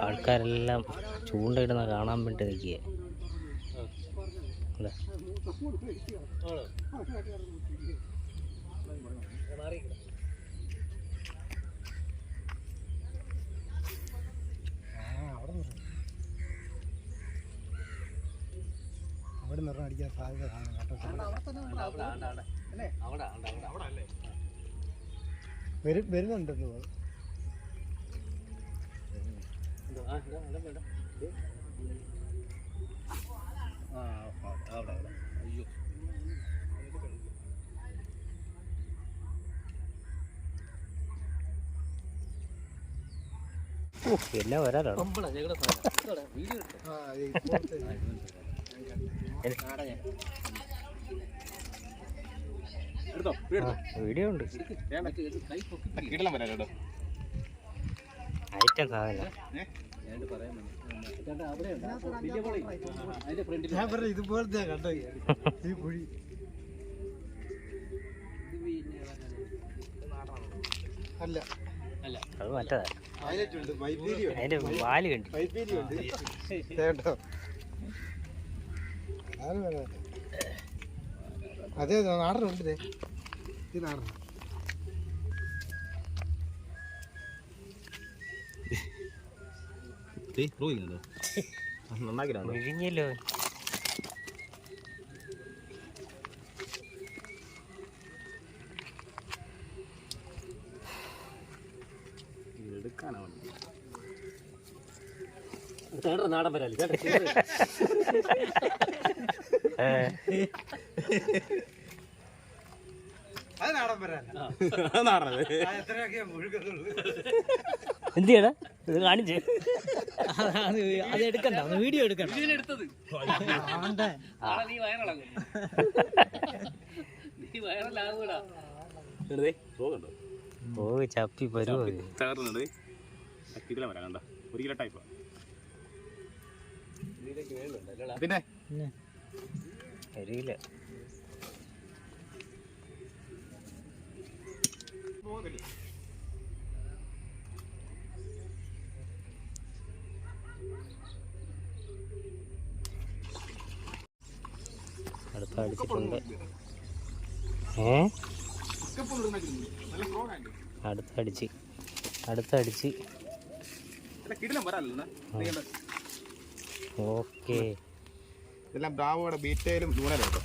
ആൾക്കാരെല്ലാം ചൂണ്ടയിടുന്ന കാണാൻ വേണ്ടി നിൽക്കുക അല്ലേ? അവിടെ നിറം അടിക്കാൻ സാധ്യത കാണും കേട്ടോ വരും വരുന്നുണ്ടെന്ന് തോന്നുന്നു. ഓ എല്ലാം വരാനാണ് വീഡിയോ ഉണ്ട്. ഐറ്റം സാധനം. ഞാൻ പറഞ്ഞ ഇതുപോലത്തെ കണ്ടോ? ഈ കുഴി. അല്ല. അത് മറ്റേതാ. അതിന്റെ വാൽ കണ്ടി അതെ നാടനുണ്ട് ദേ. ഇത് നാടൻ നന്നാക്കിലാണ് വിഴിഞ്ഞല്ലോ എടുക്കാനാണ് നാടൻ വരാലി ഏ, അത് നാടൻ വരാൻ നാടനത് എത്രയൊക്കെ മുഴുകുന്നുള്ളൂ എന്ത് ചെയ്യടാ ഇത് കാണിച്ചേ. അത് എടുക്കണ്ട ഒന്ന് വീഡിയോ എടുക്കണ്ട. എടുത്തത് നീ വയറിളകും. നീ വയറിലാകൂടാ ഓ ചപ്പി പരുവോ തകർന്നുണ്ട് കിടിലം വരാം കണ്ട? ഒരു കിലോ ടൈപ്പ് പിന്നെ? അറിയില്ല അടുത്ത അടിച്ചിട്ടുണ്ട്. ഏ? അടുത്തടിച്ച് അടുത്തടിച്ച് ഓക്കെ. ഇതെല്ലാം ബ്രാവോയുടെ ബീറ്റയിലും ദൂരം കേട്ടോ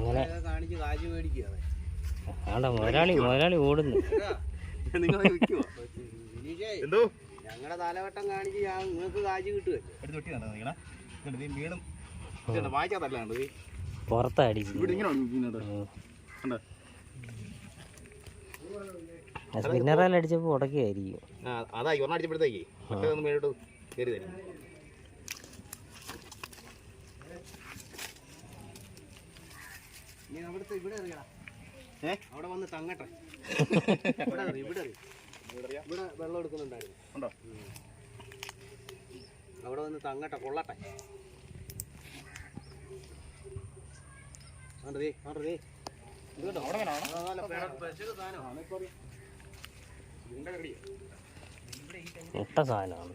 അങ്ങനെ. ആണ്ട മുതലാളി മുതലാളി ഓടുന്നു. എന്തോ? ഞങ്ങളുടെ തലവട്ടം കാണിച്ച് ഞാൻ നിങ്ങൾക്ക് കാശ് കിട്ടുമല്ലോ എടുത്ത് വെട്ടി കണ്ടോ നീങ്ങണ ഇത്. വീണും ഇതുണ്ട് വായിക്കാത്തല്ല കണ്ടത് പുറത്താ അടിച്ചു ഇവിടെ ഇങ്ങനെ വീണത് കണ്ടോ സ്പിന്നറാൽ അടിച്ചപ്പോൾ ഉടക്കിയായിരിക്കും ആ അതായി ഒരെണ്ണം അടിച്ചപ്പോഴത്തേക്ക് മറ്റേതൊന്നും മേലോട്ട് കയറി തരും നീ അവിടുത്തെ ഇവിടെ ഏ? അവിടെ വന്ന് തങ്ങട്ടെ. ഇവിടെ ഇവിടെ ഇവിടെ വെള്ളം എടുക്കുന്നുണ്ടായിരുന്നു. ഉണ്ടോ? അവിടെ വന്ന് തങ്ങട്ടെ കൊള്ളട്ടെ. ആണ്ടേ ആണ്ടേ അവിടെ വേണോ മുട്ട സാധനമാണ്.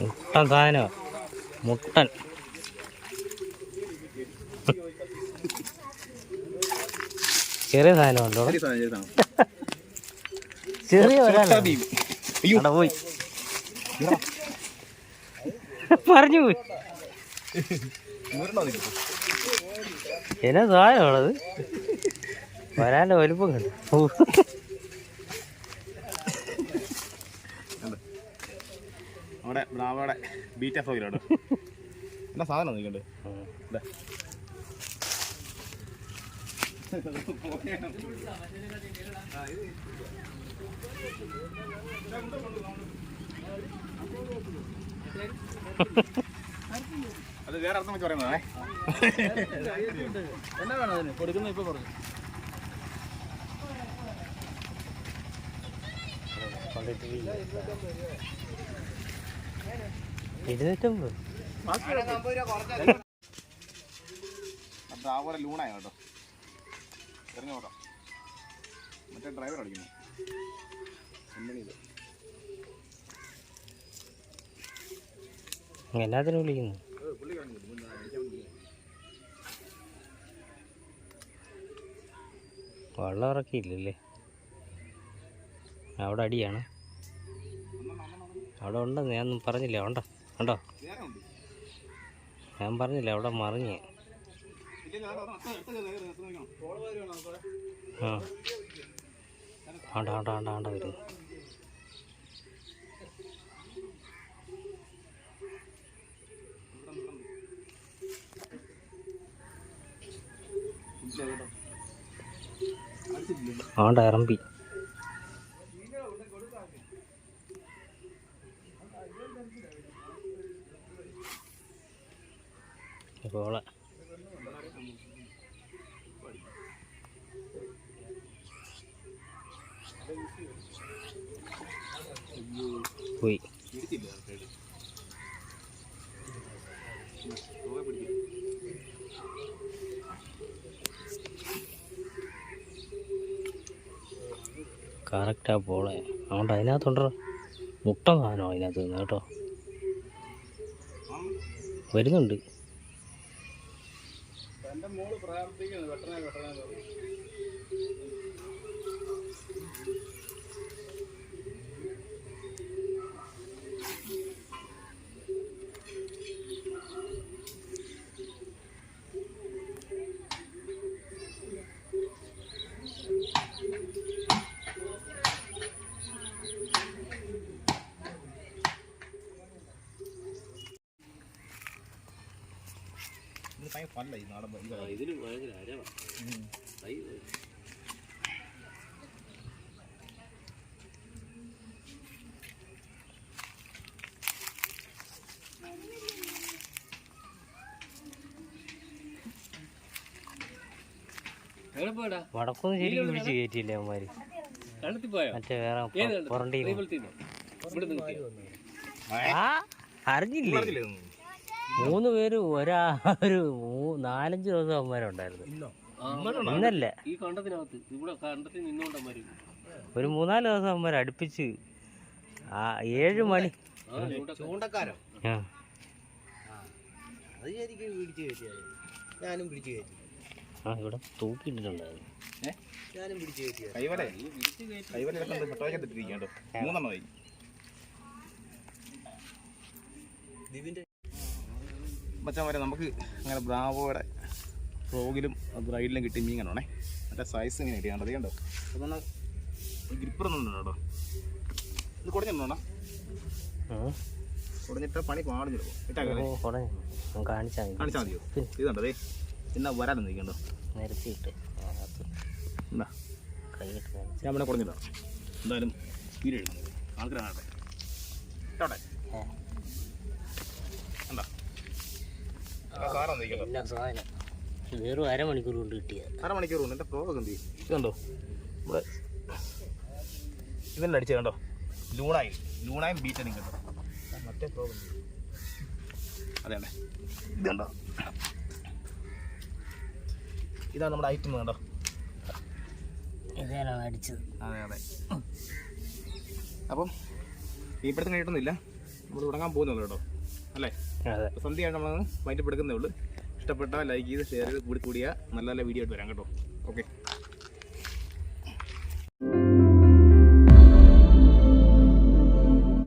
മുട്ടൻ സാധനമാണ് മുട്ടൻ. ചെറിയ സാധനമുണ്ടോ ചെറിയ പോയി. പറഞ്ഞു പോയി. എന്നാ സാധനമാണത്? വരാന്റെ വലുപ്പം കണ്ടു. നമ്മുടെ ബ്രാവയുടെ ബീറ്റ ഫ്രോയിലാണ് എന്നാ സാധനം നിൽക്കണ്ട്. അത് വേറെ അർത്ഥം വെച്ച് പറയുന്നതാണേ. എന്നാ വേണം അതിന്? കൊടുക്കുന്ന ഇപ്പൊ പറഞ്ഞു. ഇരുന്നൂറ്റമ്പത്. ബ്രാവോടെ ലൂണായ കേട്ടോ? ഇറങ്ങി നോക്കാം മറ്റേ ഡ്രൈവർ അടിക്കുന്നു. എന്നാത്തിന് വിളിക്കുന്നു. വെള്ളം ഇറക്കിയില്ലല്ലേ? അവിടെ അടിയാണ്? അവിടെ ഉണ്ടെന്ന് ഞാൻ പറഞ്ഞില്ല? ഉണ്ടോ? ഉണ്ടോ? ഞാൻ പറഞ്ഞില്ല അവിടെ മറിഞ്ഞ്. ആ. ആണ്ട ആണ്ട ആണ്ട ആണ്ട വരും. ആണ്ട ഇറമ്പി കോള പോയി. കറക്റ്റാ പോളെ. അതുകൊണ്ട് അതിനകത്തുണ്ടോ? മുട്ട സാധനമോ അതിനകത്ത് നിന്ന് കേട്ടോ. വരുന്നുണ്ട്. മോൾ പ്രാർത്ഥിക്കുന്നു വെട്ടണേ വെട്ടണേ എന്ന് പല്ല ഈ നാടൻ ഇത് ഇതിന് ഭയങ്കര അരവാ. എവിടെ പോയടാ? വടക്കൊന്നും ശരിക്കും പിടിച്ച് കയറ്റിയില്ല അവന്മാര്? പോയോ? മറ്റേ വേറെ? പുറണ്ടി അറിഞ്ഞില്ലേ? മൂന്ന് പേര് ഒരാ ഒരു നാലഞ്ച് ദിവസം അവന്മാരുണ്ടായിരുന്നു ഇന്നല്ല. ഈ കണ്ടത്തിനകത്ത്. ഇവിടെ കണ്ടത്തിൽ ഒരു മൂന്നാൽ ദിവസം അവന്മാർ അടുപ്പിച്ച് ആ ഏഴ് മണി. ചൂണ്ടക്കാരൻ. ചൂണ്ടക്കാരോ ആ. അത് ശരിക്കും പിടിച്ച് കയറ്റിയത്. ഞാനും പിടിച്ച് കയറ്റി. ആ ഇവിടെ തൂക്കിയിട്ടിട്ടുണ്ടായിരുന്നു. ഞാനും പിടിച്ച് കയറ്റിയത്. കൈവല കൈവല ഇതൊക്കെ പെട്ടോയ്ക്ക് ഇട്ടിരിക്കണ്ടോ മൂന്നെണ്ണമായി ദിവിന്റെ മച്ചാൻ വരെ നമുക്ക് അങ്ങനെ ബ്രാവോയുടെ ഫ്രോഗിലും ബ്രൈഡിലും കിട്ടി മീൻ കണ്ടോണേ. മറ്റേ സൈസ് ഇങ്ങനെ കിട്ടിയാണ്ടോ അത് കണ്ടോ? അതാണ് ഗ്രിപ്പറൊന്നും ഉണ്ടോ കേട്ടോ. ഇത് കുടഞ്ഞിട്ടുണ്ടോ. കുടഞ്ഞിട്ട് പണി പാടും ചിലപ്പോൾ കാണിച്ചാൽ മതിയോ? ഇത് കണ്ടോ ദേ. പിന്നെ വരാൻ നിൽക്കണ്ടോ നിരത്തിയിട്ട് എന്താ ഞാൻ ഇവിടെ കുടഞ്ഞിട്ടാ എന്തായാലും വീട് എഴുതുന്നത് ഇട്ടോട്ടെ. എല്ലാ സാധനം ഇത് വെറും അരമണിക്കൂർ കൊണ്ട് കിട്ടിയത്. അരമണിക്കൂർ കൊണ്ട്. എന്റെ പ്രോഗൊക്കെ എന്ത് ചെയ്യും? ഇത് കണ്ടോ? ഇവിടെ ഇവന്റെ അടിച്ചത് കണ്ടോ? ലൂണായി. ലൂണായും ബീറ്റനും കണ്ടോ മറ്റേ പ്രോഗ് അതെ അല്ലേ? ഇതുണ്ടോ ഇതാണ് നമ്മുടെ ഐറ്റം കണ്ടോ? ഇതേനാ അടിച്ചത്. അതെ അതെ. അപ്പം മീൻപിടുത്തം കഴിയിട്ടൊന്നുമില്ല നമ്മൾ തുടങ്ങാൻ പോകുന്നുള്ളൂ കേട്ടോ. അല്ലേ? സന്ധ്യയാണ് നമ്മൾ വൈൻഡപ്പ് എടുക്കുന്നേ ഉള്ളൂ. ഇഷ്ടപ്പെട്ടാൽ ലൈക്ക് ചെയ്ത് ഷെയർ ചെയ്ത് കൂടി കൂടിയാൽ നല്ല നല്ല വീഡിയോ ആയിട്ട് വരാം കേട്ടോ. ഓക്കെ